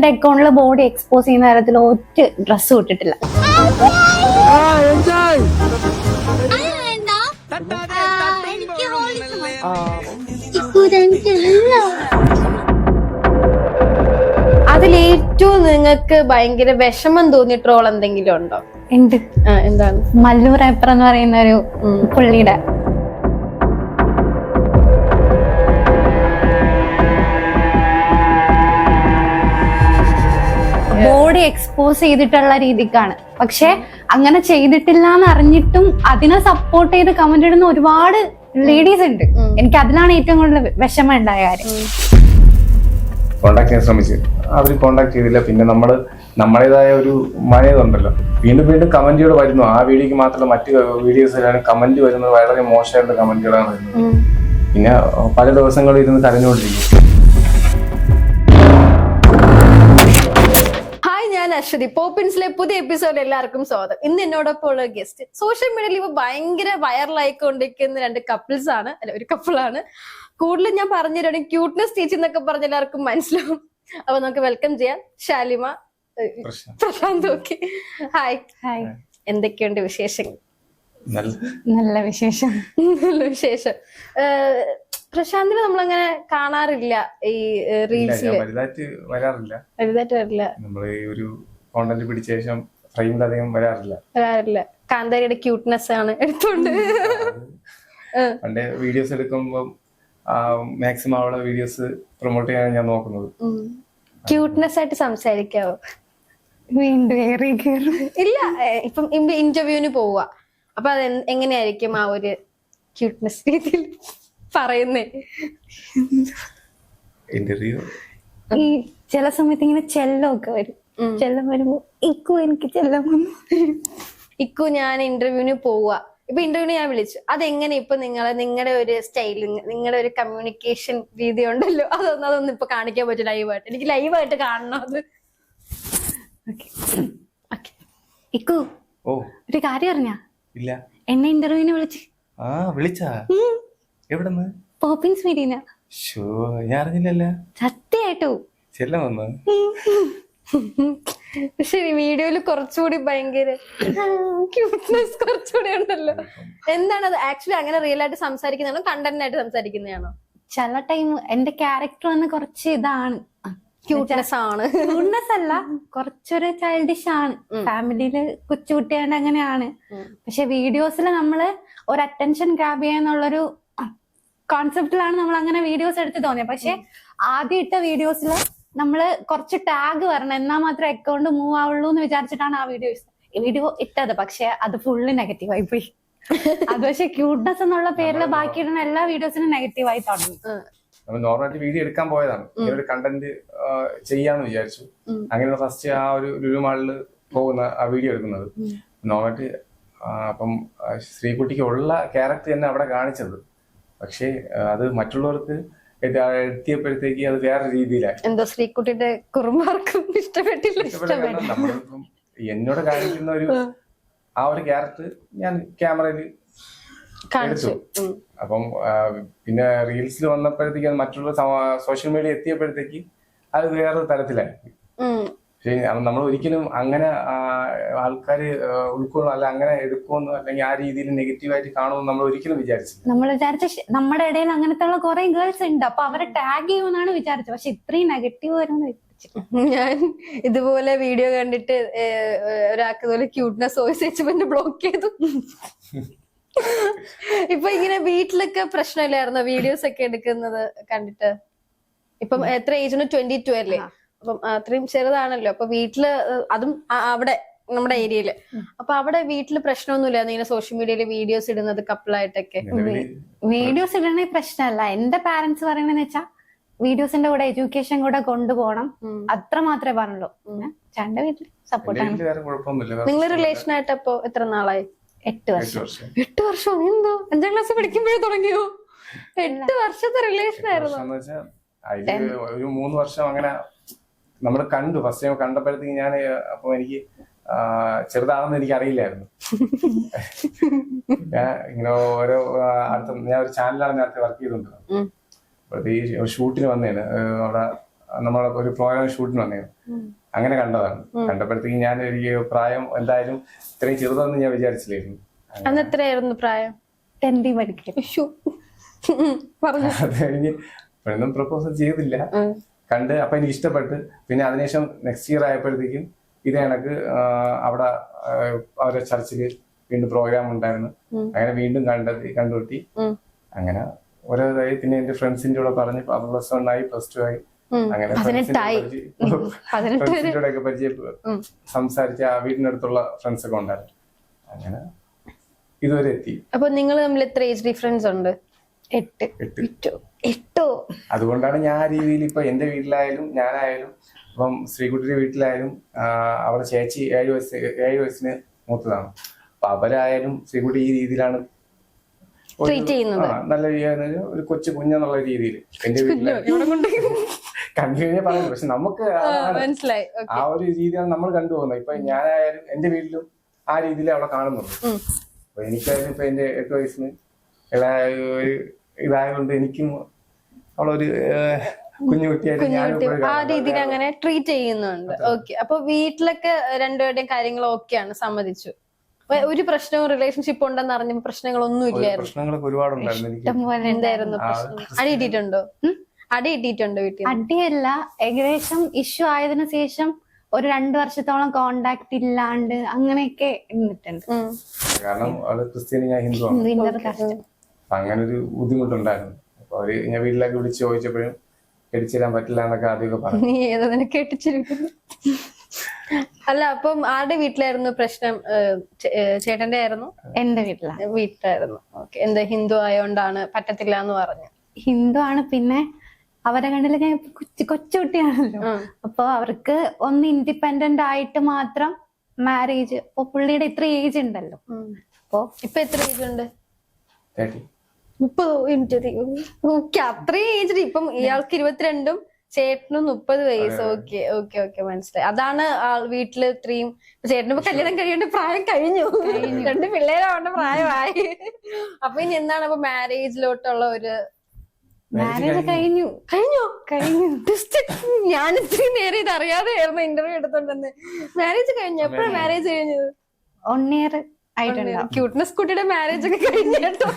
എന്റെ അക്കൗണ്ടിൽ body expose ചെയ്യുന്ന തരത്തിൽ ഒറ്റ ഡ്രസ്സ് ഇട്ടിട്ടില്ല. അതിലേറ്റവും നിങ്ങൾക്ക് ഭയങ്കര വിഷമം തോന്നിയ ട്രോൾ എന്തെങ്കിലും ഉണ്ടോ? ഉണ്ട്. എന്താണ്? മല്ലു റാപ്പർ എന്ന് പറയുന്ന ഒരു പുള്ളിയുടെ ബോഡി എക്സ്പോസ് ചെയ്തിട്ടുള്ള രീതിക്കാണ്. പക്ഷെ അങ്ങനെ ചെയ്തിട്ടില്ല എന്ന് അറിഞ്ഞിട്ടും അതിനെ സപ്പോർട്ട് ചെയ്ത് കമന്റ് ഇടുന്ന ഒരുപാട് ലേഡീസ് ഉണ്ട്. എനിക്ക് അതിലാണ് ഏറ്റവും കൂടുതൽ വിഷമം ഉണ്ടായ കാര്യം. കോണ്ടാക്ട് ചെയ്യാൻ ശ്രമിച്ചു. അവർ കോണ്ടാക്ട് ചെയ്തില്ല. പിന്നെ നമ്മൾ നമ്മുടേതായ ഒരു മഴയതുണ്ടല്ലോ വീണ്ടും വീണ്ടും കമന്റുകൾ വരുന്നു. ആ വീഡിയോക്ക് മാത്രമല്ല മറ്റ് വീഡിയോസിലാണ് കമന്റ് വരുന്നത് വളരെ മോശമായിട്ടുള്ള കമന്റുകളാണ് വരുന്നത്. പിന്നെ പല ദിവസങ്ങളും ഇരുന്ന് കരഞ്ഞുകൊണ്ടിരിക്കും. ഞാൻ അശ്വതി. പോപ്പിൻസിലെ പുതിയ എപ്പിസോഡ് എല്ലാവർക്കും സ്വാഗതം. ഇന്ന് എന്നോടൊപ്പം ഉള്ള ഗസ്റ്റ് സോഷ്യൽ മീഡിയയിൽ ഇപ്പൊ ഭയങ്കര വൈറലായിക്കൊണ്ടിരിക്കുന്ന രണ്ട് കപ്പിൾസ് ആണ്. അല്ല ഒരു കപ്പിളാണ് കൂടുതലും ഞാൻ പറഞ്ഞു പറഞ്ഞുതരാണ് ക്യൂട്ട്നെസ് ടീച്ചർ എന്നൊക്കെ പറഞ്ഞ എല്ലാവർക്കും മനസ്സിലാവും. അപ്പൊ നമുക്ക് വെൽക്കം ചെയ്യാം Shalima Prashanth okay hi hi എന്തൊക്കെയുണ്ട് വിശേഷങ്ങൾ? നല്ല നല്ല വിശേഷം. നല്ല വിശേഷം. പ്രശാന്തിനെ നമ്മളങ്ങനെ കാണാറില്ല ഈ റീൽസ് റീൽസിൽ വലുതായിട്ട് വരാറില്ല. വലുതായിട്ട് വരില്ല. നമ്മൾ ഈ ഒരു കോണ്ടന്റ് പിടിച്ച ശേഷം ഫ്രെയിമിൽ അധികം വരാറില്ല. വരാറില്ല. കാന്താരിയുടെ ക്യൂട്ട്നെസ് ആണ് എടുത്തോണ്ട്. പണ്ട് വീഡിയോസ് എടുക്കുമ്പോൾ മാക്സിമം അവളെ വീഡിയോസ് പ്രൊമോട്ട് ചെയ്യാൻ ഞാൻ നോക്കുന്നത്. ക്യൂട്ട്നെസ് ആയിട്ട് സംസാരിക്കാവോ? വീണ്ടും ഇല്ല ഇപ്പം ഇന്റർവ്യൂവിന് പോവുക അപ്പൊ അത് എങ്ങനെയായിരിക്കും ആ ഒരു ക്യൂട്ട്നെസ് രീതിയിൽ പറയുന്നേ. ഇന്റർവ്യൂ ചില സമയത്ത് ഇങ്ങനെ ചെല്ലമൊക്കെ വരും. ചെല്ലം വരുമ്പോ ഇക്കു എനിക്ക് ചെല്ലം വന്നു. ഇക്കു ഞാൻ ഇന്റർവ്യൂവിന് പോവുക ഇപ്പൊ ഇന്റർവ്യൂവിന് ഞാൻ വിളിച്ചു. അതെങ്ങനെ ഇപ്പൊ നിങ്ങളെ നിങ്ങളുടെ ഒരു സ്റ്റൈൽ നിങ്ങളുടെ ഒരു കമ്മ്യൂണിക്കേഷൻ രീതി ഉണ്ടല്ലോ? അതൊന്നും അതൊന്നും ഇപ്പൊ കാണിക്കാൻ പറ്റും ലൈവായിട്ട് എനിക്ക് ലൈവായിട്ട് കാണണം അത്. ഓക്കെ. ഇക്കു ഓ. ഒരു കാര്യം അറിഞ്ഞാ? ഇല്ല. എന്നെ ഇന്റർവ്യൂവിന് വിളിച്ച്. ആ വിളിച്ചാ? എവിടെന്ന്? പോപ്പിൻസ് മീരീന. ഷോ ഞാൻ അറിഞ്ഞില്ലല്ലോ. സത്യമായിട്ടു ചെല്ല വന്ന്. ശരി വീഡിയോയിൽ കുറച്ചുകൂടി ഭയങ്കര ക്യൂട്ട്നെസ് കുറച്ചുകൂടി ഉണ്ടല്ലോ. എന്താണ് അത് ആക്ച്വലി അങ്ങനെ റിയൽ ആയിട്ട് സംസാരിക്കുന്നതാണോ? കണ്ടന്റ് ആയിട്ട് സംസാരിക്കുന്നതാണോ? ചില ടൈം എന്റെ ക്യാരക്ടർ വന്ന് കുറച്ച് ഇതാണ്. ക്യൂട്ട്നെസ് ആണ്. ക്യൂട്ട്നെസ് അല്ല കുറച്ചൊരു ചൈൽഡിഷ് ആണ്. ഫാമിലിയിൽ കൊച്ചുകുട്ടിയാണ്ട് അങ്ങനെയാണ്. പക്ഷെ വീഡിയോസിൽ നമ്മൾ ഒരു അറ്റൻഷൻ ഗ്രാബ് ചെയ്യാന്നുള്ളൊരു കോൺസെപ്റ്റിലാണ് നമ്മൾ അങ്ങനെ വീഡിയോസ് എടുത്ത് തോന്നിയത് പക്ഷെ ആദ്യം ഇട്ട വീഡിയോസിൽ നമ്മൾ കുറച്ച് ടാഗ് വരണം. എന്നാ മാത്രം അക്കൗണ്ട് മൂവ് ആവുള്ളൂ എന്ന് വിചാരിച്ചിട്ടാണ് ആ വീഡിയോ വീഡിയോ ഇട്ടത്. പക്ഷെ അത് ഫുള്ള് നെഗറ്റീവായി പോയി. അത് പക്ഷെ ക്യൂട്ട്നെസ് എന്നുള്ള പേരിൽ ബാക്കിയിടുന്ന എല്ലാ വീഡിയോസിനും നെഗറ്റീവായി തുടങ്ങി. നമ്മൾ നോർമലായിട്ട് വീഡിയോ എടുക്കാൻ പോയതാണ്. ഒരു കണ്ടന്റ് ചെയ്യാന്ന് വിചാരിച്ചു. അങ്ങനെ ഫസ്റ്റ് ആ ഒരു ലുലു മാളിൽ പോകുന്ന ആ വീഡിയോ എടുക്കുന്നത്. നോർമലായിട്ട് അപ്പം ശ്രീകുട്ടിക്ക് ഉള്ള ക്യാരക്ടർ തന്നെ അവിടെ കാണിച്ചത്. പക്ഷേ അത് മറ്റുള്ളവർക്ക് എത്തിയപ്പോഴത്തേക്ക് അത് വേറെ രീതിയിലായി. എന്തോ ശ്രീകുട്ടിയുടെ കുറുമാർക്കും ഇഷ്ടപ്പെട്ടില്ല എന്നോട് കാണിക്കുന്ന ഒരു ആ. ഒരു ക്യാരക്ടർ ഞാൻ ക്യാമറയിൽ കാണിച്ചു. എടുത്തു. അപ്പം പിന്നെ റീൽസിൽ വന്നപ്പോഴത്തേക്ക് അത് മറ്റുള്ള സോഷ്യൽ മീഡിയ എത്തിയപ്പോഴത്തേക്ക് അത് വേറൊരു തലത്തിലായി ഉം. പക്ഷേ നമ്മൾ ഒരിക്കലും അങ്ങനെ ആൾക്കാർ ഉൾക്കൊള്ളും അല്ല അങ്ങനെ എടുക്കുമെന്നോ അല്ലെങ്കിൽ ആ രീതിയിൽ നെഗറ്റീവായിട്ട് കാണുമെന്ന് നമ്മൾ ഒരിക്കലും വിചാരിച്ചു നമ്മൾ വിചാരിച്ച നമ്മുടെ ഇടയിൽ അങ്ങനത്തെ ഉള്ള കുറെ ഗേൾസ് ഉണ്ട്. അപ്പൊ അവരെ ടാഗ് ചെയ്യുമെന്നാണ് വിചാരിച്ചത്. പക്ഷെ ഇത്രയും നെഗറ്റീവ് വരുമെന്ന് ഞാൻ ഇതുപോലെ വീഡിയോ കണ്ടിട്ട് ഒരാൾക്ക് ഇതുപോലെ ക്യൂട്ട്നെസ് വോയിസ് വെച്ച് ബ്ലോക്ക് ചെയ്തു. ഇപ്പൊ ഇങ്ങനെ വീട്ടിലൊക്കെ പ്രശ്നമില്ലായിരുന്നോ? വീഡിയോസ് ഒക്കെ എടുക്കുന്നത് കണ്ടിട്ട്? ഇപ്പം എത്ര ഏജിന് ട്വന്റി ടു അല്ലേ? അപ്പം അത്രയും ചെറുതാണല്ലോ. അപ്പൊ വീട്ടിൽ അതും അവിടെ നമ്മുടെ ഏരിയയിൽ. അപ്പൊ അവിടെ വീട്ടിൽ പ്രശ്നമൊന്നുമില്ലായിരുന്നു ഇങ്ങനെ സോഷ്യൽ മീഡിയയിൽ വീഡിയോസ് ഇടുന്നത് കപ്പിളായിട്ടൊക്കെ വീഡിയോസ് ഇടണേ പ്രശ്നമല്ല. എന്റെ പാരന്റ്സ് പറയണെന്ന് വെച്ചാ വീഡിയോസിന്റെ കൂടെ എഡ്യൂക്കേഷൻ കൂടെ കൊണ്ടുപോകണം. അത്ര മാത്രമേ പറഞ്ഞുള്ളൂ. ചണ്ട വീട്ടിൽ സപ്പോർട്ടാണ് നിങ്ങൾ റിലേഷൻ ആയിട്ട് അപ്പൊ എത്ര നാളായി? എട്ട് വർഷം. എട്ട് വർഷം? എന്തോ? അഞ്ചാം ക്ലാസ് പഠിക്കുമ്പോഴേ തുടങ്ങിയോ? എട്ട് വർഷത്തെ റിലേഷൻ ആയിരുന്നു. ഒരു മൂന്ന് വർഷം അങ്ങനെ നമ്മൾ കണ്ടു. ഫസ്റ്റ് ടൈം കണ്ടപ്പോഴത്തേക്ക് ഞാൻ അപ്പൊ എനിക്ക് ചെറുതാണെന്ന് എനിക്ക് അറിയില്ലായിരുന്നു ഞാൻ ഇങ്ങനെ ഓരോ അടുത്ത ഞാൻ ഒരു ചാനലാണ് നേരത്തെ വർക്ക് ചെയ്തുകൊണ്ടിരുന്നത്. അപ്പോഴത്തേക്ക് ഷൂട്ടിന് വന്നേന്. അവിടെ നമ്മളെ ഒരു പ്രോഗ്രാം ഷൂട്ടിന് വന്നേന്. അങ്ങനെ കണ്ടതാണ്. കണ്ടപ്പോഴത്തേക്ക് ഞാൻ എനിക്ക് പ്രായം എന്തായാലും ഇത്രയും ചെറുതാണെന്ന് ഞാൻ വിചാരിച്ചില്ലായിരുന്നു. അന്ന് എത്രയായിരുന്നു പ്രായം? പഠിക്കും പറഞ്ഞു. അത് കഴിഞ്ഞ് പെണ്ണും പ്രപ്പോസൽ ചെയ്തില്ല. കണ്ട് അപ്പം എനിക്ക് ഇഷ്ടപ്പെട്ട്. പിന്നെ അതിനുശേഷം നെക്സ്റ്റ് ഇയർ ആയപ്പോഴത്തേക്കും ഇത് കണക്ക് അവിടെ അവരെ ചർച്ചിൽ വീണ്ടും പ്രോഗ്രാം ഉണ്ടായിരുന്നു. അങ്ങനെ വീണ്ടും കണ്ടെത്തി കണ്ടുപിട്ടി അങ്ങനെ ഓരോ ഇതായി. പിന്നെ എന്റെ ഫ്രണ്ട്സിന്റെ കൂടെ പറഞ്ഞ് പ്ലസ് വൺ ആയി പ്ലസ് ടു ആയി. അങ്ങനെ ഫ്രണ്ട്സിന്റെ കൂടെ ഒക്കെ പരിചയം സംസാരിച്ച് സംസാരിച്ച ആ വീടിനടുത്തുള്ള ഫ്രണ്ട്സ് ഒക്കെ ഉണ്ടായിരുന്നു. അങ്ങനെ ഇതുവരെ എത്തി. അപ്പൊ നിങ്ങൾ തമ്മിൽ എത്ര ഏജ് ഡിഫറൻസ് ഉണ്ട്? എട്ട്. എട്ട്. എട്ടോ? എട്ടോ അതുകൊണ്ടാണ് ഞാൻ ആ രീതിയിൽ ഇപ്പൊ എന്റെ വീട്ടിലായാലും ഞാനായാലും ഇപ്പം ശ്രീകുട്ടിയുടെ വീട്ടിലായാലും അവളെ ചേച്ചി ഏഴ് വയസ്സ് ഏഴ് വയസ്സിന് മൂത്തതാണ്. അപ്പൊ അവരായാലും ശ്രീകുട്ടി ഈ രീതിയിലാണ്. നല്ല ഒരു കൊച്ചു കുഞ്ഞെന്നുള്ള രീതിയിൽ എന്റെ വീട്ടിൽ കണ്ടു? കഴിഞ്ഞാൽ പറയുന്നത് പക്ഷെ നമുക്ക് മനസ്സിലായി. ആ ഒരു രീതിയാണ് നമ്മൾ കണ്ടുപോകുന്നത്. ഇപ്പൊ ഞാനായാലും എന്റെ വീട്ടിലും ആ രീതിയിൽ അവളെ കാണുന്നുണ്ട്. അപ്പൊ എനിക്കായാലും ഇപ്പൊ എന്റെ എട്ട് വയസ്സിന് ഒരു ഇതായതുകൊണ്ട് എനിക്കും അവളൊരു ആ രീതിയിൽ അങ്ങനെ ട്രീറ്റ് ചെയ്യുന്നുണ്ട്. ഓക്കെ അപ്പൊ വീട്ടിലൊക്കെ രണ്ടുപേരുടെയും കാര്യങ്ങൾ ഓക്കെയാണ് സമ്മതിച്ചു. ഒരു പ്രശ്നവും റിലേഷൻഷിപ്പ് ഉണ്ടെന്ന് അറിഞ്ഞപ്പോ പ്രശ്നങ്ങളൊന്നും ഇല്ലായിരുന്നു. പ്രശ്നങ്ങളൊക്കെ ഒരുപാടുണ്ടായിരുന്നു എന്തായിരുന്നു പ്രശ്നം. അടി ഇട്ടിട്ടുണ്ടോ? അടി ഇട്ടിട്ടുണ്ടോ വീട്ടിൽ അടിയല്ല. ഏകദേശം ഇഷ്യൂ ആയതിനു ശേഷം ഒരു രണ്ടു വർഷത്തോളം കോണ്ടാക്ട് ഇല്ലാണ്ട് അങ്ങനെയൊക്കെ ഇന്നിട്ടുണ്ട് കാരണം ക്രിസ്ത്യാനി ഞാൻ ഹിന്ദു അപ്പൊ അങ്ങനെ ഒരു ബുദ്ധിമുട്ടുണ്ടായിരുന്നു. അപ്പൊ അവർ ഞാൻ വീട്ടിലേക്ക് വിളിച്ച് ചോദിച്ചപ്പോഴും കെട്ടിച്ചേരാൻ പറ്റില്ല എന്നൊക്കെ ആദ്യമൊക്കെ പറഞ്ഞു. നീ ഏതോ നിനക്ക് കെട്ടിച്ചിരിക്കുന്നു അല്ല അപ്പം ആരുടെ വീട്ടിലായിരുന്നു പ്രശ്നം? ചേട്ടന്റെ ആയിരുന്നു? എന്റെ വീട്ടിലാണ്. വീട്ടിലായിരുന്നു. ഓക്കെ. എന്താ ഹിന്ദു ആയോണ്ടാണ് പറ്റത്തില്ല എന്ന് പറഞ്ഞു. ഹിന്ദു ആണ് പിന്നെ അവരെ കണ്ടില്ല ഞാൻ കൊച്ചു കൊച്ചുകുട്ടിയാണല്ലോ. അപ്പൊ അവർക്ക് ഒന്ന് ഇൻഡിപെൻഡന്റ് ആയിട്ട് മാത്രം മാരേജ് ഇപ്പൊ പുള്ളിയുടെ ഇത്ര ഏജ് ഉണ്ടല്ലോ. അപ്പൊ ഇപ്പൊ എത്ര ഏജ് ഉണ്ട്? മുപ്പത് മിനിറ്റ് ഓക്കെ അത്രയും ഏജ് ഇപ്പം ഇയാൾക്ക് ഇരുപത്തിരണ്ടും ചേട്ടനും മുപ്പത് വയസ്സ്. ഓക്കെ ഓക്കെ ഓക്കെ മനസ്സിലായി. അതാണ് വീട്ടിൽ ഇത്രയും ചേട്ടന് ഇപ്പൊ കല്യാണം കഴിയേണ്ട പ്രായം കഴിഞ്ഞു. രണ്ട് പിള്ളേരാവേണ്ട പ്രായമായി. അപ്പൊ ഇനി എന്താണ്? അപ്പൊ മാരേജിലോട്ടുള്ള ഒരു മാരേജ് കഴിഞ്ഞു. കഴിഞ്ഞോ. കഴിഞ്ഞു? ഞാൻ ഇത്രയും നേരം ഇത് അറിയാതെയായിരുന്നു ഇന്റർവ്യൂ എടുത്തോണ്ടെന്ന്. മാരേജ് കഴിഞ്ഞു? എപ്പോഴാണ് മാരേജ് കഴിഞ്ഞത്? ഒൺ ഇയർ ക്യൂട്ട്നെസ് കുട്ടിയുടെ മാരേജ് ഒക്കെ കഴിഞ്ഞിട്ടോ?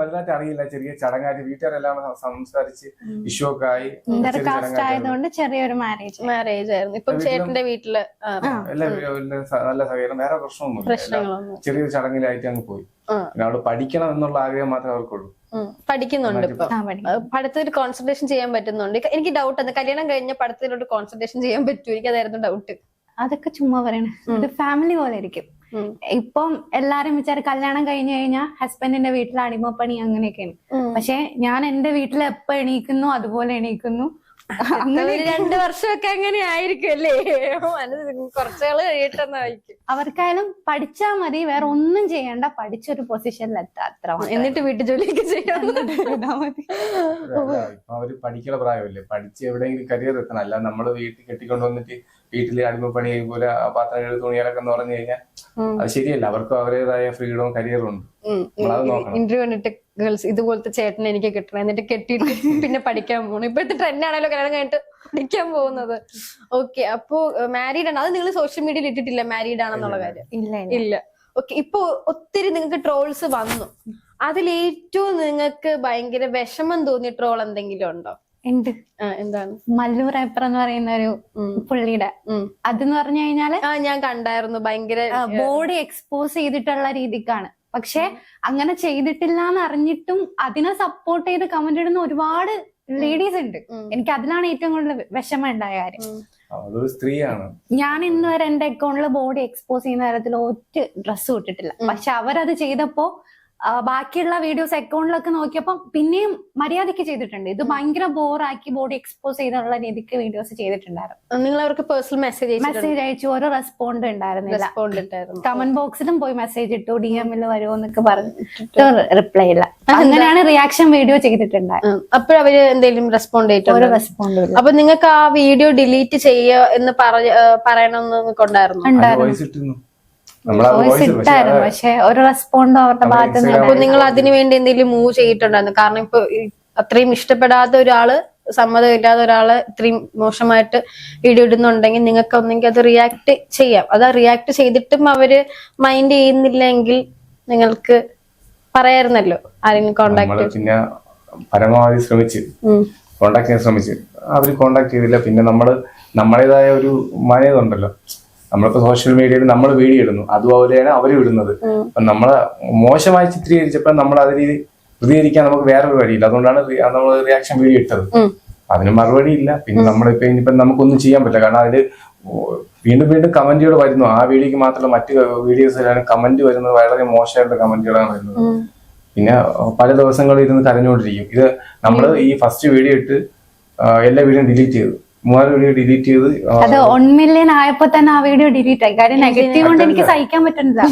വലുതായിട്ട് അറിയില്ല. ചെറിയ ചടങ്ങായിട്ട് വീട്ടുകാരെല്ലാം സംസാരിച്ച് ഇഷ്യൂ ഒക്കെ ആയി. കാസ്റ്റ് ആയതുകൊണ്ട് ചെറിയൊരു മാരേജ് മാരേജ് ആയിരുന്നു. ഇപ്പം ചേട്ടന്റെ വീട്ടിൽ നല്ല സഹകരണം. വേറെ പ്രശ്നമൊന്നും പ്രശ്നങ്ങളൊന്നും. ചെറിയൊരു ചടങ്ങിലായിട്ട് അങ്ങ് പോയി. അവിടെ പഠിക്കണം എന്നുള്ള ആഗ്രഹം മാത്രമേ അവർക്കുള്ളൂ. പഠിക്കുന്നുണ്ട് ഇപ്പൊ. പഠിത്തത്തിൽ കോൺസെൻട്രേഷൻ ചെയ്യാൻ പറ്റുന്നുണ്ട്. എനിക്ക് ഡൗട്ട് ആണ്. കല്യാണം കഴിഞ്ഞ പഠിത്തത്തിലോട്ട് കോൺസെൻട്രേഷൻ ചെയ്യാൻ പറ്റുമോ എനിക്ക് അതായിരുന്നു ഡൗട്ട് അതൊക്കെ ചുമ്മാ പറയണേ. ഫാമിലി പോലെ ഇരിക്കും. ഇപ്പം എല്ലാരും വിചാരിച്ച കല്യാണം കഴിഞ്ഞു കഴിഞ്ഞാൽ ഹസ്ബൻഡിന്റെ വീട്ടിൽ അടിമപ്പണി അങ്ങനെയൊക്കെയാണ്. പക്ഷെ ഞാൻ എന്റെ വീട്ടിൽ എപ്പോ എണീക്കുന്നു അതുപോലെ എണീക്കുന്നു. അങ്ങനെ രണ്ടു വർഷമൊക്കെ അങ്ങനെ ആയിരിക്കും അല്ലേ കഴിയട്ടെന്നായിരിക്കും അവർക്കായാലും പഠിച്ചാ മതി വേറെ ഒന്നും ചെയ്യണ്ട. പഠിച്ചൊരു പൊസിഷനിൽ എത്താം അത്ര എന്നിട്ട് വീട്ടു ജോലിയൊക്കെ ചെയ്യാൻ മതി. അവർ പഠിക്കുന്ന പ്രായമല്ലേ? പഠിച്ച് എവിടെയെങ്കിലും കരിയർ എത്തണം. അല്ല നമ്മൾ വീട്ടിൽ കെട്ടിക്കൊണ്ടു വന്നിട്ട് വീട്ടിൽ അടിമപ്പണി ചെയ്യുമ്പോൾ പാത്രം കഴുകി തുണികളൊക്കെ എന്ന് പറഞ്ഞു കഴിഞ്ഞാൽ അത് ശരിയല്ല. അവർക്ക് അവരുടേതായ ഫ്രീഡവും കരിയറും ഉണ്ട്. ഇന്റർവ്യൂ കണ്ടിട്ട് ഗേൾസ് ഇതുപോലത്തെ ചേട്ടനെ എനിക്ക് കിട്ടണം. എന്നിട്ട് കെട്ടിയിട്ട് പിന്നെ പഠിക്കാൻ പോകണം ഇപ്പോഴത്തെ ട്രെൻഡ് ആണല്ലോ കല്യാണം കഴിഞ്ഞിട്ട് പഠിക്കാൻ പോകുന്നത്. ഓക്കെ അപ്പോ മാരീഡ് ആണ്. അത് നിങ്ങൾ സോഷ്യൽ മീഡിയയിൽ ഇട്ടിട്ടില്ല? മാരീഡ് ആണെന്നുള്ള കാര്യം? ഇല്ല ഇല്ല. ഇല്ല. ഓക്കെ ഇപ്പൊ ഒത്തിരി നിങ്ങൾക്ക് ട്രോൾസ് വന്നു. അതിൽ ഏറ്റവും നിങ്ങൾക്ക് ഭയങ്കര വിഷമം തോന്നിയ ട്രോൾ എന്തെങ്കിലും ഉണ്ടോ? ഉണ്ട് എന്താണ്? മല്ലു റാപ്പർ എന്ന് പറയുന്ന ഒരു. പുള്ളിയുടെ. അതെന്ന് പറഞ്ഞു കഴിഞ്ഞാൽ ഞാൻ കണ്ടായിരുന്നു. ഭയങ്കര ബോഡി എക്സ്പോസ് ചെയ്തിട്ടുള്ള രീതിക്കാണ്. പക്ഷെ അങ്ങനെ ചെയ്തിട്ടില്ല എന്ന് അറിഞ്ഞിട്ടും അതിനെ സപ്പോർട്ട് ചെയ്ത് കമന്റ് ഇടുന്ന ഒരുപാട് ലേഡീസ് ഉണ്ട്. എനിക്ക് അതിലാണ് ഏറ്റവും കൂടുതൽ വിഷമം ഉണ്ടായ കാര്യം. അതൊരു സ്ത്രീയാണ്. ഞാൻ ഇന്ന് വരെ എന്റെ അക്കൗണ്ടിൽ ബോഡി എക്സ്പോസ് ചെയ്യുന്ന തരത്തിൽ ഒറ്റ ഡ്രസ്സ് ഇട്ടിട്ടില്ല. പക്ഷെ അവരത് ചെയ്തപ്പോ ബാക്കിയുള്ള വീഡിയോസ് അക്കൗണ്ടിലൊക്കെ നോക്കിയപ്പോൾ പിന്നെയും മര്യാദയ്ക്ക് ചെയ്തിട്ടുണ്ട്. ഇത് ഭയങ്കര ബോറാക്കി ബോഡി എക്സ്പോസ് ചെയ്തുള്ള രീതിക്ക് വീഡിയോസ് ചെയ്തിട്ടുണ്ടായിരുന്നു. നിങ്ങൾ അവർക്ക് പേഴ്സണൽ മെസ്സേജ് മെസ്സേജ് അയച്ചു. ഓരോ റെസ്പോണ്ട് ഉണ്ടായിരുന്നില്ല. കമന്റ് ബോക്സിലും പോയി മെസ്സേജ് ഇട്ടു ഡി എമ്മിൽ വരുമോ എന്നൊക്കെ പറഞ്ഞിട്ട് റിപ്ലൈ ഇല്ല. അങ്ങനെയാണ് റിയാക്ഷൻ വീഡിയോ ചെയ്തിട്ടുണ്ടായിരുന്നത് അപ്പോഴവര് എന്തെങ്കിലും റെസ്പോണ്ട് ഒരു ചെയ്തിട്ടുണ്ട് റെസ്പോണ്ട് ഇല്ല. അപ്പൊ നിങ്ങൾക്ക് ആ വീഡിയോ ഡിലീറ്റ് ചെയ്യുക എന്ന് പറയ പറയണമെന്ന് കൊണ്ടായിരുന്നു ഉണ്ടായിരുന്നു? വോയിസ് ഇട്ടായിരുന്നു പക്ഷെ ഒരു റെസ്പോണ്ടോ അവരുടെ നമ്മുടെ ഭാഗത്ത് അപ്പൊ നിങ്ങൾ അതിനു വേണ്ടി എന്തെങ്കിലും മൂവ് ചെയ്തിട്ടുണ്ടായിരുന്നു? കാരണം ഇപ്പൊ അത്രയും ഇഷ്ടപ്പെടാത്ത ഒരാൾ സമ്മതമില്ലാതെ ഒരാൾ ഇത്രയും മോശമായിട്ട് വീഡിയോ ഇടുന്നുണ്ടെങ്കിൽ നിങ്ങൾക്ക് ഒന്നെങ്കിൽ അത് റിയാക്ട് ചെയ്യാം. അത് റിയാക്ട് ചെയ്തിട്ടും അവർ മൈൻഡ് ചെയ്യുന്നില്ലെങ്കിൽ നിങ്ങൾക്ക് പറയായിരുന്നല്ലോ ആരെങ്കിലും കോണ്ടാക്ട് പിന്നെ പരമാവധി ശ്രമിച്ച് കോണ്ടാക്ട് ചെയ്യാൻ ശ്രമിച്ച്. അവർ കോണ്ടാക്ട് ചെയ്തില്ല. പിന്നെ നമ്മൾ നമ്മുടേതായ ഒരു മനയുണ്ടല്ലോ നമ്മളിപ്പോ സോഷ്യൽ മീഡിയയിൽ നമ്മൾ വീഡിയോ ഇടുന്നു. അതുപോലെയാണ് അവർ ഇടുന്നത്. അപ്പൊ നമ്മളെ മോശമായി ചിത്രീകരിച്ചപ്പോൾ നമ്മൾ അതിൽ പ്രതികരിക്കാൻ നമുക്ക് വേറൊരു വഴിയില്ല. അതുകൊണ്ടാണ് നമ്മൾ റിയാക്ഷൻ വീഡിയോ ഇട്ടത്. അതിന് മറുപടി ഇല്ല. പിന്നെ നമ്മളിപ്പോ ഇനിയിപ്പോ നമുക്കൊന്നും ചെയ്യാൻ പറ്റില്ല. കാരണം അതിൽ വീണ്ടും വീണ്ടും കമന്റുകൾ വരുന്നു. ആ വീഡിയോക്ക് മാത്രമല്ല മറ്റു വീഡിയോസിലാണ് കമന്റ് വരുന്നത് വളരെ മോശമായിട്ടുള്ള കമന്റുകളാണ് വരുന്നത്. പിന്നെ പല ദിവസങ്ങളിൽ ഇരുന്ന് കരഞ്ഞുകൊണ്ടിരിക്കും ഇത് നമ്മൾ ഈ ഫസ്റ്റ് വീഡിയോ ഇട്ട് എല്ലാ വീഡിയോയും ഡിലീറ്റ് ചെയ്തു. വീഡിയോ ഡിലീറ്റ് ചെയ്ത് അത് വൺ മില്യൺ ആയപ്പോ തന്നെ ആ വീഡിയോ ഡിലീറ്റ് ആയി. കാര്യം നെഗറ്റീവ് കൊണ്ട് എനിക്ക് സഹിക്കാൻ പറ്റുന്നില്ല.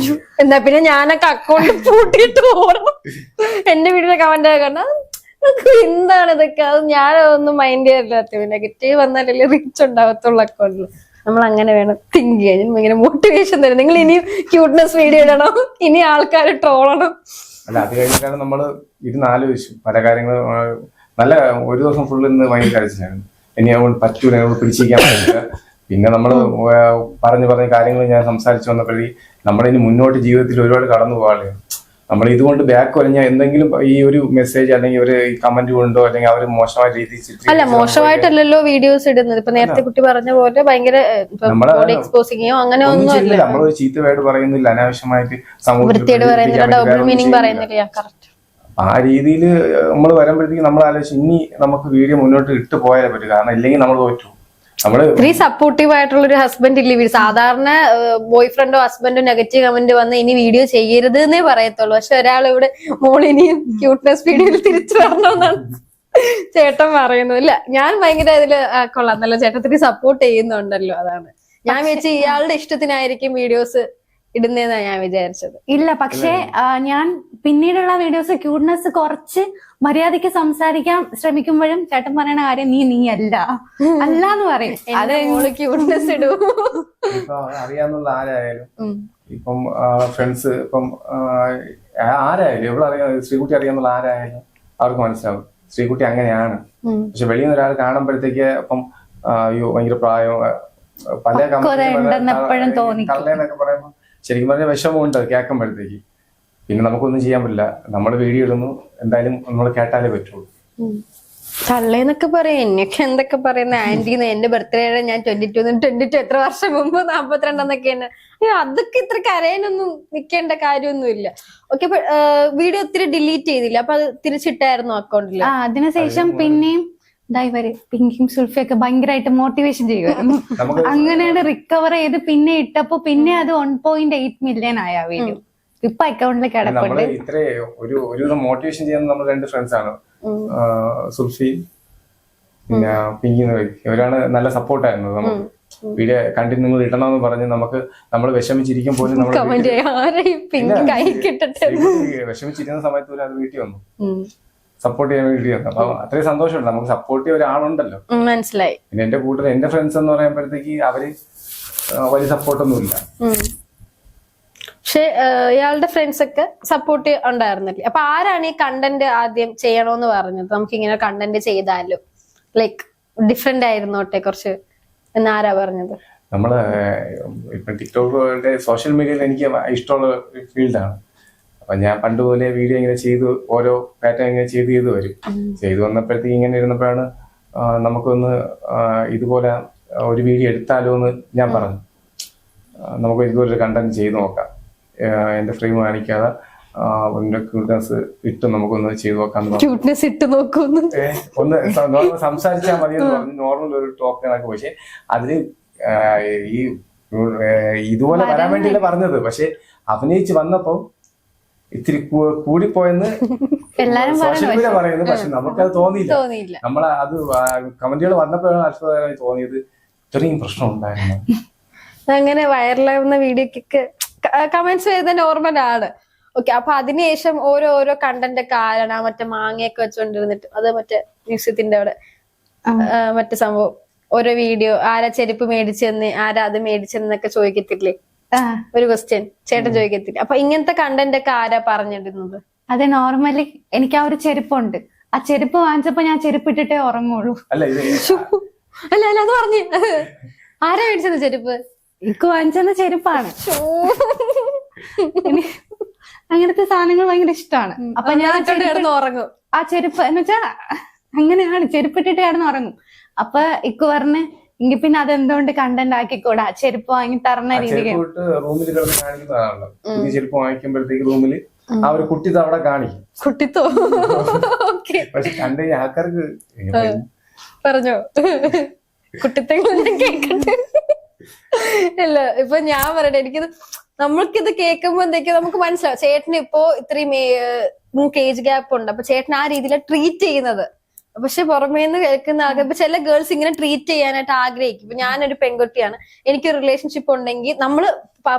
എന്നാ പിന്നെ ഞാനൊക്കെ അക്കൗണ്ട് പൂട്ടിയിട്ട് പോകണം എന്റെ വീട്ടിലെ കമന്റ് കാരണം എന്താണ് ഇതൊക്കെ? അത് ഞാനതൊന്നും മൈൻഡ് ചെയ്യാറില്ലാത്ത നെഗറ്റീവ് വന്നാലല്ലേ റിച്ച് ഉണ്ടാവത്തുള്ള അക്കൗണ്ടിൽ നമ്മൾ അങ്ങനെ വേണം തിങ്ക് ചെയ്യാൻ. ഇങ്ങനെ ഭയങ്കര മോട്ടിവേഷൻ തരും. നിങ്ങൾ ഇനിയും ക്യൂട്ട്നെസ് വീഡിയോ ഇടണം. ഇനി ആൾക്കാർ ട്രോളണം അല്ല അത് കഴിഞ്ഞിട്ടാണ് നമ്മൾ ഇരുന്ന് ആലോചിച്ചു പല കാര്യങ്ങളും നല്ല ഒരു ദിവസം ഫുള്ള് ഇന്ന് ഭയങ്കര കരച്ചിലായിരുന്നു ഇനി അതുകൊണ്ട് പറ്റൂല അതുകൊണ്ട് പിടിച്ചിരിക്കാൻ പറ്റില്ല പിന്നെ നമ്മൾ പറഞ്ഞു പറഞ്ഞ കാര്യങ്ങൾ ഞാൻ സംസാരിച്ചു വന്നപ്പോഴേ നമ്മളിനി മുന്നോട്ട് ജീവിതത്തിൽ ഒരുപാട് കടന്നു പോകാളെ നമ്മൾ ഇതുകൊണ്ട് ബാക്ക് പറഞ്ഞാൽ എന്തെങ്കിലും ഈ ഒരു മെസ്സേജ് അല്ലെങ്കിൽ ഒരു കമന്റ് കൊണ്ടോ അല്ലെങ്കിൽ അവർ മോശമായ രീതിയിൽ അല്ല മോശമായിട്ടല്ലല്ലോ വീഡിയോസ് ഇടുന്നത്. ഇപ്പൊ നേരത്തെ കുട്ടി പറഞ്ഞ പോലെ ഭയങ്കര എക്സ്പോസിങ്ങോ അങ്ങനെ ഒന്നും നമ്മളൊരു ചീത്ത വേർഡ് പറയുന്നില്ല. അനാവശ്യമായിട്ട് സമൂഹത്തിൽ പറയുന്നില്ല. ഡബിൾ മീനിങ് പറയുന്നില്ല. കറക്റ്റ് ആ രീതിയിൽ നമ്മൾ വരുമ്പോഴത്തേക്ക് നമ്മൾ ആലോചിച്ച് ഇനി നമുക്ക് വീഡിയോ മുന്നോട്ട് ഇട്ട് പോയാലേ പറ്റൂ. കാരണം ഇല്ലെങ്കിൽ നമ്മൾ തോറ്റു. സപ്പോർട്ടീവ് ആയിട്ടുള്ള ഒരു ഹസ്ബൻഡ് ഇല്ലേ സാധാരണ ബോയ് ഫ്രണ്ടോ ഹസ്ബൻഡോ നെഗറ്റീവ് കമന്റ് വന്ന് ഇനി വീഡിയോ ചെയ്യരുത് എന്നേ പറയത്തുള്ളൂ. പക്ഷെ ഒരാൾ ഇവിടെ മോളിനിയും ക്യൂട്ട്നെസ് വീഡിയോയിൽ തിരിച്ചു വരണമെന്നാണ് ചേട്ടൻ പറയുന്നു ഇല്ല ഞാൻ ഭയങ്കര ഇതിൽ കൊള്ളാം. നല്ല ചേട്ടത്തിന് സപ്പോർട്ട് ചെയ്യുന്നുണ്ടല്ലോ അതാണ്. ഞാൻ വെച്ച് ഇയാളുടെ ഇഷ്ടത്തിനായിരിക്കും വീഡിയോസ് ഇടുന്നതെന്നാണ് ഞാൻ വിചാരിച്ചത്. ഇല്ല പക്ഷേ ഞാൻ പിന്നീടുള്ള വീഡിയോസ് ക്യൂട്ട്നെസ് കുറച്ച് മര്യാദയ്ക്ക് സംസാരിക്കാൻ ശ്രമിക്കുമ്പോഴും ചേട്ടൻ പറയണ കാര്യം നീ നീ അല്ല. അല്ല എന്ന് പറയും. അത് ക്യൂട്ട്നെസ് ഇടൂ. അറിയാന്നുള്ള ആരായാലും. ഇപ്പം ഫ്രണ്ട്സ് ഇപ്പം ആരായാലും എവിടെ അറിയാം ശ്രീകുട്ടി അറിയാന്നുള്ള ആരായാലും അവർക്ക് മനസ്സിലാവും. ശ്രീകുട്ടി അങ്ങനെയാണ്. പക്ഷെ വെളിയിൽ നിന്ന് ഒരാൾ കാണുമ്പോഴത്തേക്ക് ഇപ്പം അയ്യോ ഭയങ്കര പ്രായം പല കമ്പനി തോന്നി കള്ളേന്നൊക്കെ പറയുമ്പോ പറയുമ്പോൾ ശരിക്കും പറഞ്ഞാൽ വിഷമമുണ്ട് കേൾക്കുമ്പോഴത്തേക്ക്. പിന്നെ നമുക്കൊന്നും ചെയ്യാൻ പറ്റില്ല. നമ്മൾ വീഡിയോ ഇടുന്നു. എന്തായാലും നമ്മൾ കേട്ടാലേ പറ്റുള്ളൂ. തള്ളേന്നൊക്കെ പറയാം. എന്നൊക്കെ എന്തൊക്കെ പറയുന്ന? ആന്റിന്ന് എന്റെ ബർത്ത്ഡേയുടെ ഞാൻ ട്വന്റി ടു ട്വന്റി ടു എത്ര വർഷം മുമ്പ്? നാപ്പത്തിരണ്ടെന്നൊക്കെ തന്നെ അയ്യോ അതൊക്കെ ഇത്ര കരയാനൊന്നും നിൽക്കേണ്ട കാര്യമൊന്നുമില്ല. ഓക്കെ വീഡിയോ ഒത്തിരി ഡിലീറ്റ് ചെയ്തില്ല. അപ്പൊ അത് തിരിച്ചിട്ടായിരുന്നു അക്കൗണ്ടിൽ ആ അതിനുശേഷം പിന്നെയും ഇതായിവര് പിങ്കിയും സുൽഫിയൊക്കെ ഭയങ്കരമായിട്ട് മോട്ടിവേഷൻ ചെയ്യുമായിരുന്നു അങ്ങനെയാണ് റിക്കവർ ചെയ്ത് പിന്നെ ഇട്ടപ്പോ പിന്നെ അത് വൺ പോയിന്റ് എയ്റ്റ് മില്യൺ ആയ വീഡിയോ ഇപ്പൊ അക്കൗണ്ടിൽ കിടപ്പുണ്ട്. ഇത്രേ ഒരു മോട്ടിവേഷൻ ചെയ്യുന്ന നമ്മൾ രണ്ട് ഫ്രണ്ട്സ് ആണ്. സുൽഫി പിന്നെ പിങ്കി ഇവരാണ് നല്ല സപ്പോർട്ടായിരുന്നു നമുക്ക്. വീഡിയോ കണ്ടിട്ട് നിങ്ങൾ ഇടണമെന്ന് പറഞ്ഞ് നമുക്ക് നമ്മൾ വിഷമിച്ചിരിക്കും പോലും നമ്മൾ പിങ്ക് കൈ സമയത്ത് പോലും അത് വീട്ടിൽ വന്നു. സപ്പോർട്ട് ചെയ്യാൻ വേണ്ടി വന്നു. അപ്പൊ അത്രയും സന്തോഷമുണ്ട്. നമുക്ക് സപ്പോർട്ട് ചെയ്യാൻ ഒരാളുണ്ടല്ലോ. മനസ്സിലായി. പിന്നെ എന്റെ കൂട്ടർ എന്റെ ഫ്രണ്ട്സ് എന്ന് പറയുമ്പോഴത്തേക്ക് അവർ വലിയ സപ്പോർട്ടൊന്നും ഇല്ല. പക്ഷേ പക്ഷെ ഇയാളുടെ ഫ്രണ്ട്സ് ഒക്കെ സപ്പോർട്ട് ഉണ്ടായിരുന്നില്ല? അപ്പൊ ആരാണ് ഈ കണ്ടന്റ് ആദ്യം ചെയ്യണോന്ന് പറഞ്ഞത്? നമുക്ക് ഇങ്ങനെ കണ്ടന്റ് ചെയ്താലോ ലൈക്ക് ഡിഫറെന്റ് ആയിരുന്നോട്ടെ കുറച്ച് എന്ന് ആരാ പറഞ്ഞത്? നമ്മൾ ഇപ്പൊ ടിക്ടോക്കുകളുടെ സോഷ്യൽ മീഡിയയിൽ എനിക്ക് ഇഷ്ടമുള്ള ഫീൽഡാണ് അപ്പൊ ഞാൻ പണ്ട് പോലെ വീഡിയോ ഇങ്ങനെ ചെയ്ത് ഓരോ പാറ്റേൺ ഇങ്ങനെ ചെയ്ത് ചെയ്ത് വരും. ചെയ്തു വന്നപ്പോഴത്തേക്ക് ഇങ്ങനെ ഇരുന്നപ്പോഴാണ് നമുക്കൊന്ന് ഇതുപോലെ ഒരു വീഡിയോ എടുത്താലോ എന്ന് ഞാൻ പറഞ്ഞു. നമുക്ക് ഇതുപോലെ ഒരു കണ്ടന്റ് ചെയ്ത് നോക്കാം. എന്റെ ഫ്രെയിം കാണിക്കാതെ ക്യൂട്ട്നെസ് ഇട്ട് നമുക്കൊന്ന് ചെയ്ത് നോക്കാം ക്യൂട്ട്നെസ് ഇട്ട് നോക്കുന്നു. ഒന്ന് നോർമൽ സംസാരിച്ചാൽ മതി എന്ന് പറഞ്ഞു. നോർമൽ ഒരു ടോക്ക് കണക്ക് പക്ഷെ അതിൽ ഈ ഇതുപോലെ വരാൻ വേണ്ടിയല്ല പറഞ്ഞത്. പക്ഷെ അഭിനയിച്ച് വന്നപ്പോ ഇത്തിരി കൂടിപ്പോയെന്ന് സോഷ്യൽ മീഡിയ പറയുന്നു പക്ഷെ നമുക്കത് തോന്നിയില്ല. തോന്നിയില്ല. നമ്മൾ അത് കമന്റുകൾ വന്നപ്പോഴാണ് അത്ഭുതകരമായി തോന്നിയത്. ഇത്രയും പ്രശ്നം ഉണ്ടായിരുന്നു അങ്ങനെ വൈറലാവുന്ന വീഡിയോക്കൊക്കെ കമന്റ്സ് വരുന്ന നോർമൽ ആണ് ഓക്കെ അപ്പൊ അതിനുശേഷം ഓരോ ഓരോ കണ്ടന്റ് ഒക്കെ ആരാണ്? ആ മറ്റേ മാങ്ങയൊക്കെ വെച്ചോണ്ടിരുന്നിട്ട് അത് മറ്റേ മ്യൂസിയത്തിന്റെ അവിടെ മറ്റേ സംഭവം. ഓരോ വീഡിയോ ആരാ ചെരുപ്പ് മേടിച്ചെന്ന് ആരാ അത് മേടിച്ചെന്നൊക്കെ ചോദിക്കത്തില്ലേ? ഒരു ക്വസ്റ്റ്യൻ ചേട്ടൻ ചോദിക്കത്തില്ല. അപ്പൊ ഇങ്ങനത്തെ കണ്ടന്റ് ഒക്കെ ആരാ പറഞ്ഞിരുന്നത് അത് നോർമലി എനിക്ക് ആ ഒരു ചെരുപ്പുണ്ട്. ആ ചെരുപ്പ് വാങ്ങിച്ചപ്പോ ഞാൻ ചെരുപ്പ് ഇട്ടിട്ടേ ഉറങ്ങുള്ളൂ. അല്ല അല്ല അല്ല അത് പറഞ്ഞു. ആരാ മേടിച്ചത് ചെരുപ്പ്? എനിക്ക് വാങ്ങിച്ചത് ചെരുപ്പാണ്. ഇനി അങ്ങനത്തെ സാധനങ്ങൾ ഭയങ്കര ഇഷ്ടമാണ്. അപ്പൊ ഞാൻ കിടന്ന് ഉറങ്ങും. ആ ചെരുപ്പ് എന്ന് വെച്ചാ അങ്ങനെയാണ്. ചെരുപ്പിട്ടിട്ട് കിടന്ന് ഉറങ്ങും. അപ്പൊ ഇക്കു പറഞ്ഞ് എങ്കി പിന്നെ അതെന്തുകൊണ്ട് കണ്ടന്റ് ആക്കിക്കൂടാ? ചെരുപ്പ് വാങ്ങി തരണ രീതി രീതിക്ക്. റൂമിൽ കിടന്ന് കാണിക്കുന്നതാണല്ലോ പുതിയ ചെരുപ്പ് വാങ്ങിക്കുമ്പോഴത്തേക്ക് റൂമിൽ ആ ഒരു കുട്ടി അവിടെ കാണിക്കും. കുട്ടിത്തോ? പക്ഷെ കണ്ട ആൾക്കാർക്ക് പറഞ്ഞോ. കുട്ടിത്തെ ഞാൻ കേക്കട്ടെ. ഇല്ല ഇപ്പൊ ഞാൻ പറയട്ടെ എനിക്കിത് നമ്മൾക്കിത് കേൾക്കുമ്പോ എന്തൊക്കെയാ നമുക്ക് മനസ്സിലാവും. ചേട്ടന് ഇപ്പോ ഇത്രയും നിങ്ങൾക്ക് ഏജ് ഗ്യാപ്പ് ഉണ്ട്. അപ്പൊ ചേട്ടൻ ആ രീതിയിൽ ട്രീറ്റ് ചെയ്യുന്നത്. പക്ഷെ പുറമേ നിന്ന് കേൾക്കുന്ന ആൾക്കാർ ഇപ്പൊ ചില ഗേൾസ് ഇങ്ങനെ ട്രീറ്റ് ചെയ്യാനായിട്ട് ആഗ്രഹിക്കും. ഇപ്പൊ ഞാനൊരു പെൺകുട്ടിയാണ്. എനിക്ക് റിലേഷൻഷിപ്പ് ഉണ്ടെങ്കിൽ നമ്മൾ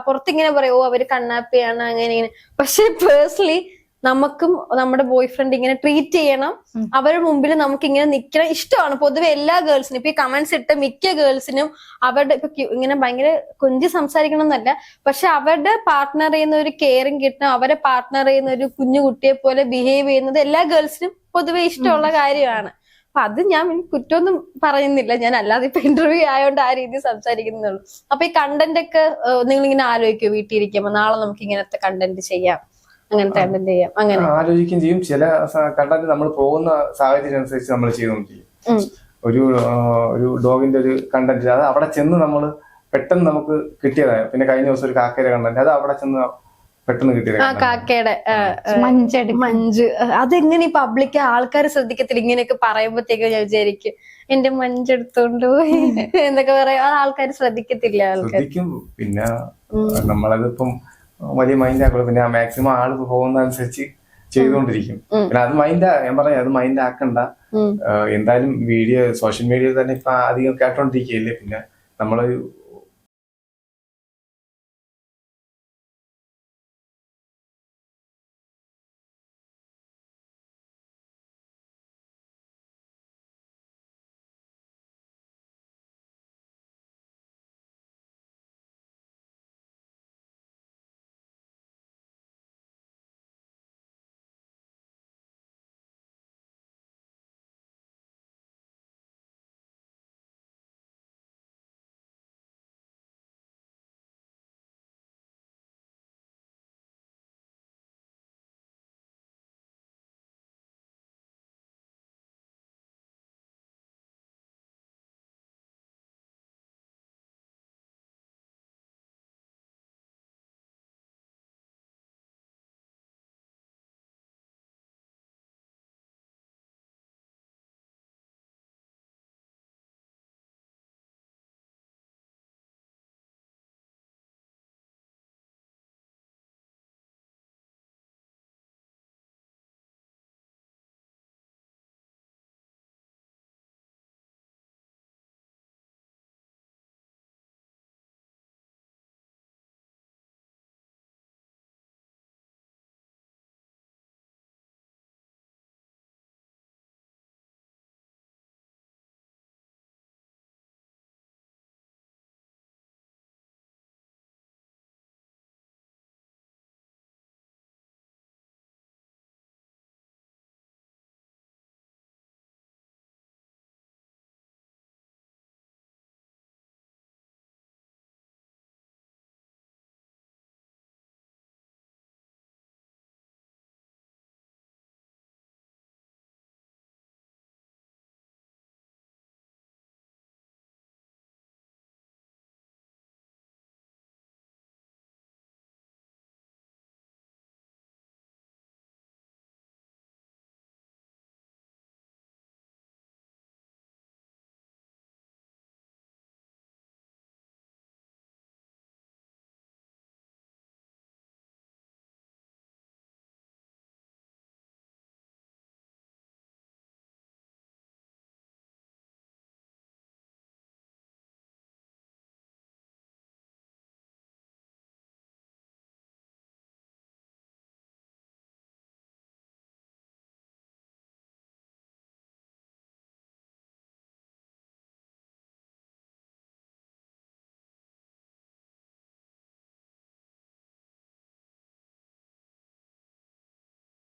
പുറത്തിങ്ങനെ പറയും ഓ അവർ കണ്ണാപ്പിയാണ് അങ്ങനെ ഇങ്ങനെ. പക്ഷെ പേഴ്സണലി നമുക്കും നമ്മുടെ ബോയ് ഫ്രണ്ട് ഇങ്ങനെ ട്രീറ്റ് ചെയ്യണം. അവരുടെ മുമ്പിൽ നമുക്ക് ഇങ്ങനെ നിൽക്കണം ഇഷ്ടമാണ്. പൊതുവെ എല്ലാ ഗേൾസിനും ഇപ്പൊ ഈ കമന്റ്സ് ഇട്ട മിക്ക ഗേൾസിനും അവരുടെ ഇപ്പൊ ഇങ്ങനെ ഭയങ്കര കുഞ്ചി സംസാരിക്കണം എന്നല്ല. പക്ഷെ അവരുടെ പാർട്ട്ണർ ചെയ്യുന്ന ഒരു കെയറിങ് കിട്ടണം അവരെ പാർട്ട്ണർ ചെയ്യുന്ന ഒരു കുഞ്ഞു കുട്ടിയെ പോലെ ബിഹേവ് ചെയ്യുന്നത് എല്ലാ ഗേൾസിനും പൊതുവെ ഇഷ്ടമുള്ള കാര്യമാണ്. അപ്പൊ അത് ഞാൻ കുറ്റമൊന്നും പറയുന്നില്ല. ഞാൻ അല്ലാതെ ഇപ്പൊ ഇന്റർവ്യൂ ആയതുകൊണ്ട് ആ രീതിയിൽ സംസാരിക്കുന്നുള്ളൂ അപ്പൊ ഈ കണ്ടന്റ് ഒക്കെ നിങ്ങൾ ഇങ്ങനെ ആലോചിക്കുമോ വീട്ടിൽ ഇരിക്കുമ്പോ നാളെ നമുക്ക് ഇങ്ങനത്തെ കണ്ടന്റ് ചെയ്യാം. അങ്ങനത്തെ കണ്ടന്റ് ചെയ്യാം. അങ്ങനെ. ആലോചിക്കുകയും ചെയ്യും. ചില കണ്ടന്റ് നമ്മൾ പോകുന്ന സാഹചര്യം അനുസരിച്ച് നമ്മൾ ചെയ്യുകയും ചെയ്യും ഒരു ഒരു ഡോഗിന്റെ ഒരു കണ്ടന്റ് അത് അവിടെ ചെന്ന് നമ്മൾ പെട്ടെന്ന് നമുക്ക് കിട്ടിയതാണ് പിന്നെ കഴിഞ്ഞ ദിവസം ഒരു കാക്കയുടെ കണ്ടന്റ് അത് അവിടെ ചെന്ന് പെട്ടെന്ന് കിട്ടിയത് കാക്കയുടെ മഞ്ചടി. മഞ്ച്. അതെങ്ങനെ ഈ പബ്ലിക് ആൾക്കാർ ശ്രദ്ധിക്കത്തില്ല? ഇങ്ങനെയൊക്കെ പറയുമ്പോഴത്തേക്ക് ഞാൻ വിചാരിക്കും എന്റെ മഞ്ചെടുത്തോണ്ട് പോയി. എന്നൊക്കെ പറയാ. അത് ആൾക്കാർ ശ്രദ്ധിക്കത്തില്ല ആൾക്കാർ ശ്രദ്ധിക്കും. പിന്നെ നമ്മളതിപ്പം വലിയ മൈൻഡ് ആക്കുള്ളൂ. പിന്നെ മാക്സിമം ആൾ പോകുന്ന അനുസരിച്ച് ചെയ്തുകൊണ്ടിരിക്കും പിന്നെ അത് മൈൻഡ് ഞാൻ പറയാം അത് മൈൻഡ് ആക്കണ്ട. എന്തായാലും വീഡിയോ സോഷ്യൽ മീഡിയയിൽ തന്നെ ഇപ്പൊ അധികം കേട്ടോണ്ടിരിക്കുകയല്ലേ പിന്നെ നമ്മളൊരു